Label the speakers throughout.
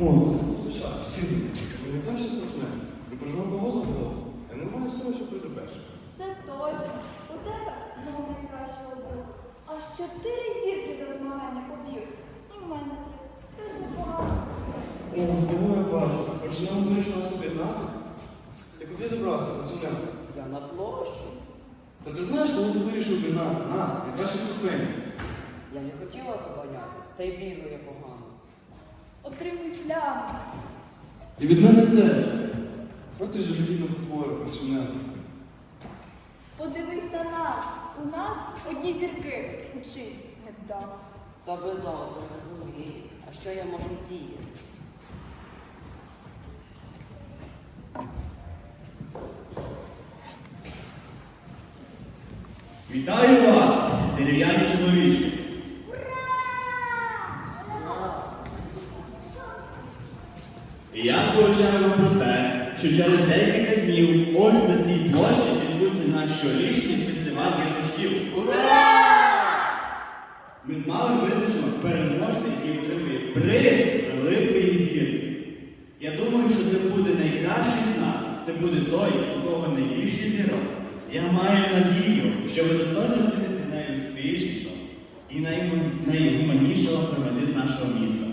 Speaker 1: О, звичайно, стільки. Ви не перший спортсмен. Ви прожав кого завгодно. Я не маю всього, що прийду перший.
Speaker 2: Це точно. У тебе був найкращого друга. Аж чотири зірки за змагання побів. І в мене три. Теж непогано.
Speaker 1: О, кого я бачу? Почнемо вирішила нас об'єднати? Ти куди забрався, пацанят?
Speaker 3: Я на площу.
Speaker 1: Та ти знаєш, коли ти вирішив об'єднати нас, найкращих спортсменів?
Speaker 3: Я не хотів вас обганяти, та й бігаю погано.
Speaker 2: Отримуй пляму.
Speaker 1: І від мене теж. Проти жалюгідно потвори, пацанят.
Speaker 2: Подивись на нас. У нас одні зірки. Учись, не вдало.
Speaker 3: Та ви добре, розумію. А що я можу діяти?
Speaker 4: Вітаю вас, дерев'яні чоловічки! І я сповіщаю вам про те, що через декілька днів ось на цій площі відбудеться наш щорічний фестиваль гірничків. Ми з вами визначимо переможця, який отримує приз великої зірки. Я думаю, що це буде найкращий з нас. Це буде той, у кого найбільше зірок. Я маю надію, що ви достойно оціните найуспішнішого і найгуманнішого громадянина нашого міста.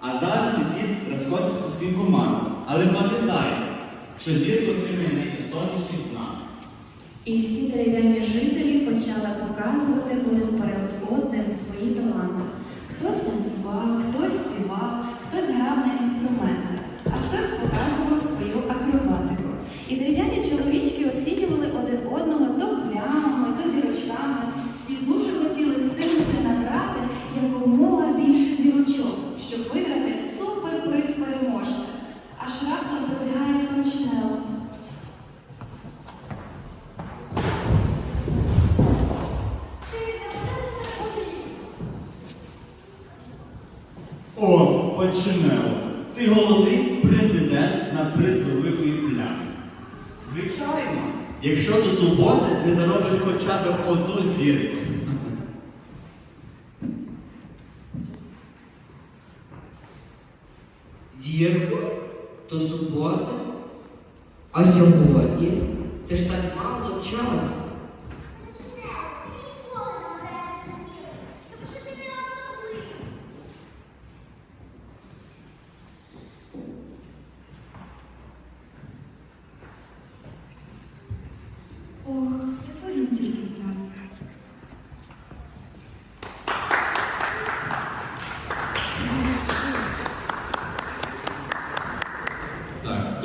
Speaker 4: А зараз ідіть розходьтесь по своїм командам. Але пам'ятайте, що зірку отримує найдостойніший з нас.
Speaker 5: І всі дерев'яні жителі почали показувати один перед одним свої таланти. Хтось танцював, хтось співав, хтось грав на інструментах,
Speaker 4: О, ти головний претендент на приз великої плями. Звичайно, якщо до суботи ти заробиш хоча б одну зірку.
Speaker 3: Зірку? До суботи? А сьогодні? Це ж так мало часу.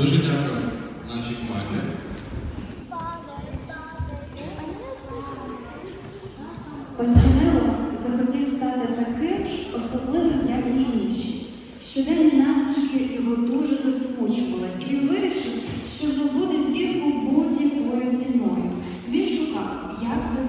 Speaker 6: Дуже дякую нашій команді.
Speaker 5: Панчинело захотів стати таким ж особливим, як і інші. Щоденні насмішки його дуже засмучували, і він вирішив, що здобуде зірку будь-якою ціною. Він шукав, як це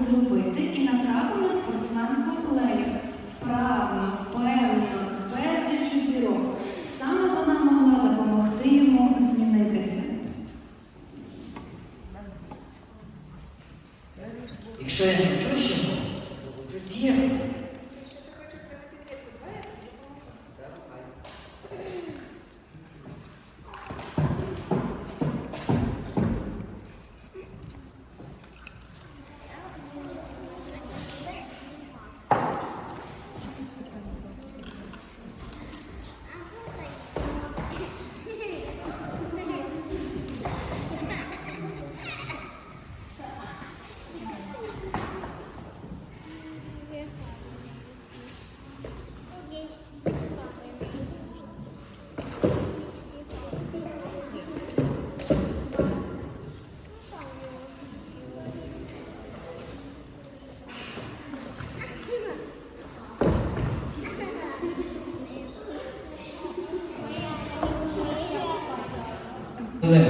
Speaker 7: അതെ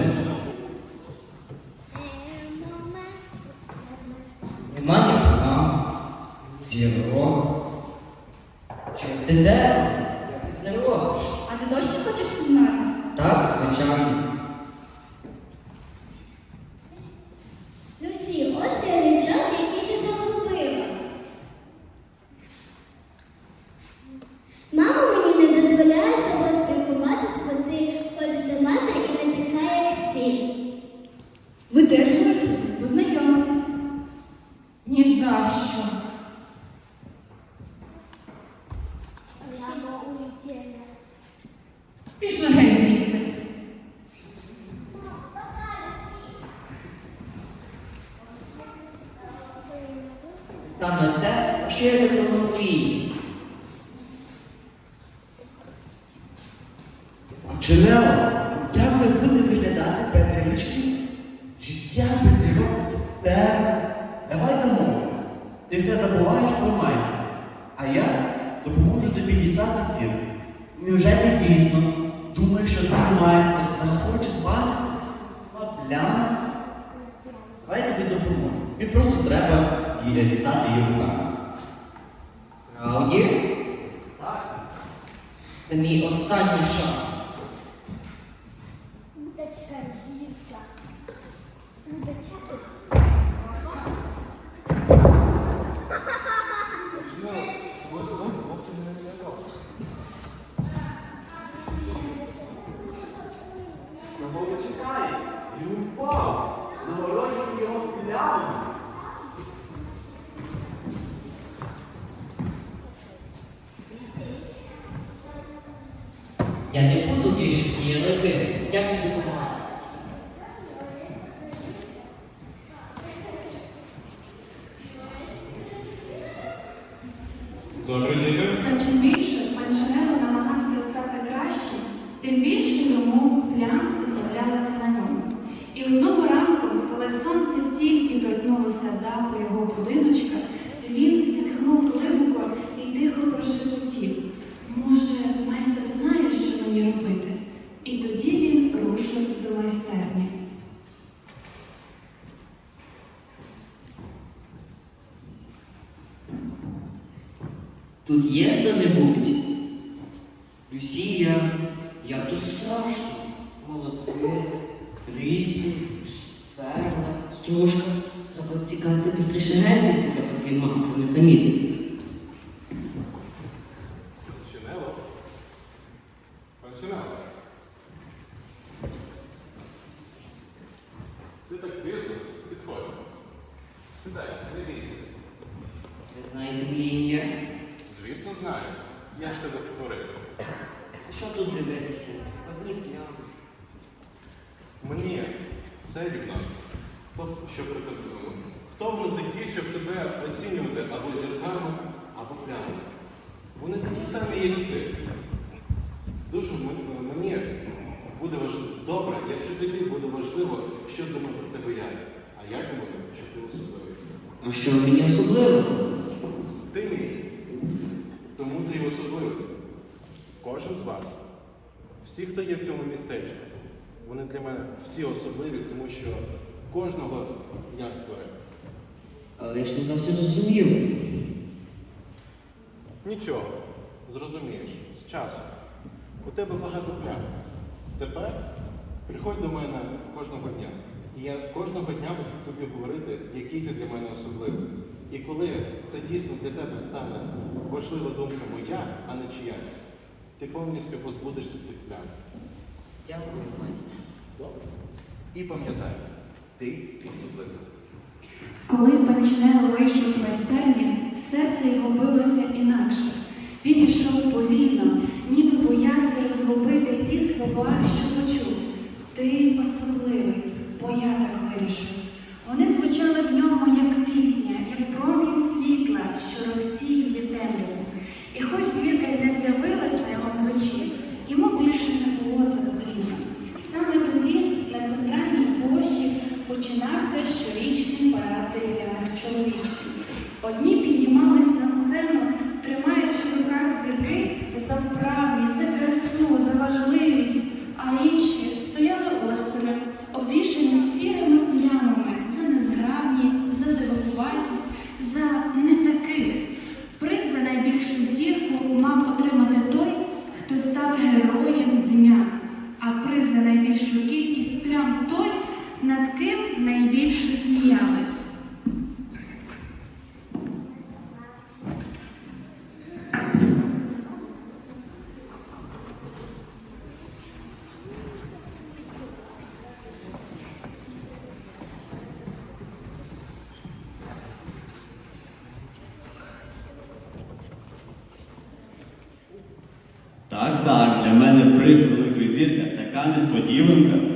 Speaker 7: те, про що я давно мрію.
Speaker 8: Джерело, як ми будемо виглядати без зірочки? Життя без таке темне. Давай домовимось. Ти все забуваєш про майстра, а я допоможу тобі дістати зірку. Невже ти дійсно думаєш, що цей майстер захоче бачити пляма? Давай тобі допоможу. Тобі просто треба дістати її руками.
Speaker 7: Справді? Так. Це мій останній шанс. Я не буду вішати ярлики, як іду до майстра.
Speaker 6: Добре, діти.
Speaker 5: А чим більше Панчанело намагався стати кращим, тим більше йому плям з'являлося на ньому. І одного ранку, коли сонце тільки торкнулося даху його будиночка, він зітхнув глибоко і тихо прошепотів. Може, майстер знає, що мені робити? І тоді він рушив до майстерні.
Speaker 3: Тут є хто-небудь? Люсія, як тут страшно. Молотки, лісі, сперла, стружка. Треба тікати бистріше геть, поки твій мастер не замітив.
Speaker 1: Панчинело? Ти так пізно? Підходь. Сідай, Я ж тебе створив.
Speaker 3: А що тут дивитися? Одні плями.
Speaker 1: Мені все рівно. Хто що приказує? Хто вони такі, щоб тебе оцінювати або зірками, або плямами? Вони такі самі, як і ти. Дуже мені буде важливо, добре, якщо тобі буде важливо, що думає про тебе я. А я думаю, що ти особливий.
Speaker 3: А що мені особливо?
Speaker 1: Ти мій. Тому ти і особливий. Кожен з вас, всі, хто є в цьому містечку, вони для мене всі особливі, тому що кожного я створив.
Speaker 3: Але ж не зовсім зрозумів.
Speaker 1: Нічого, зрозумієш, з часом. У тебе багато плям. Тепер приходь до мене кожного дня. І я кожного дня буду тобі говорити, який ти для мене особливий. І коли це дійсно для тебе стане важлива думка моя, а не чиясь, ти повністю позбудешся цих плям.
Speaker 3: Дякую, майстер.
Speaker 1: Добре? І пам'ятай, ти особливий.
Speaker 5: Коли Панчинело вийшов з майстерні, серце його билося інакше. Він йшов повільно, ніби боявся розгубити ті слова, що почув. Ти особливий, бо я так вирішив. нам той, над ким найбільше сміялись.
Speaker 4: Так, так, для мене приз великої зірка така несподіванка.